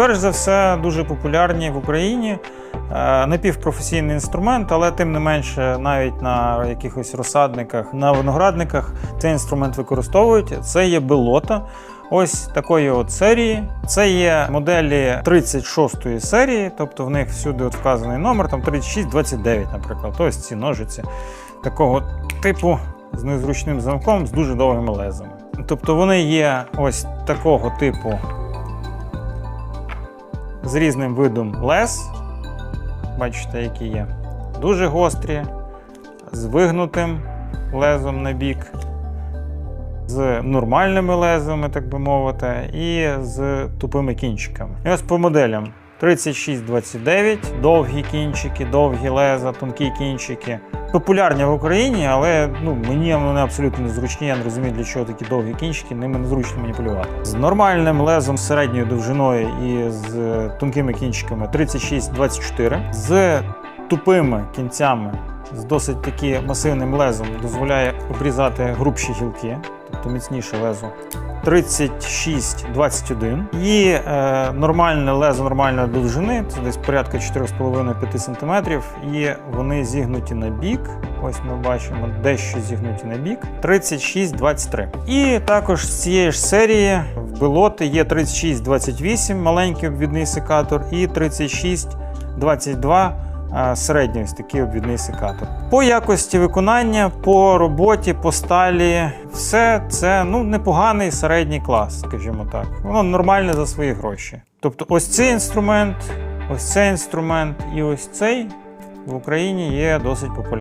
перш за все, дуже популярні в Україні. Е, Напівпрофесійний інструмент, але тим не менше, навіть на якихось розсадниках, на виноградниках цей інструмент використовують. Це є белота. Ось такої от серії. Це є моделі 36-ї серії, тобто в них всюди от вказаний номер, там 3629, наприклад. Ось ці ножиці такого типу з незручним замком, з дуже довгими лезами. Тобто вони є ось такого типу з різним видом лез. Бачите, які є. Дуже гострі, з вигнутим лезом на бік, з нормальними лезами, так би мовити, і з тупими кінчиками. І ось по моделям 3629, довгі кінчики, довгі леза, тонкі кінчики. Популярні в Україні, але ну, мені вони абсолютно незручні. Я не розумію, для чого такі довгі кінчики, ними незручно маніпулювати. З нормальним лезом середньою довжиною і з тонкими кінчиками 36-24, з тупими кінцями, з досить таки масивним лезом дозволяє обрізати грубші гілки, тобто міцніше лезо. 36-21. І е, нормальне лезо нормальної довжини, це десь порядка 4,5-5 см. І вони зігнуті на бік. Ось ми бачимо дещо зігнуті на бік. 36-23. І також з цієї ж серії в белоти є 36-28, маленький обвідний секатор, і 36-22. Е, Середній ось такий обвідний секатор. По якості виконання, по роботі, по сталі, все це ну, непоганий середній клас, скажімо так. Воно нормальне за свої гроші. Тобто, ось цей інструмент, ось цей інструмент і ось цей в Україні є досить популярним.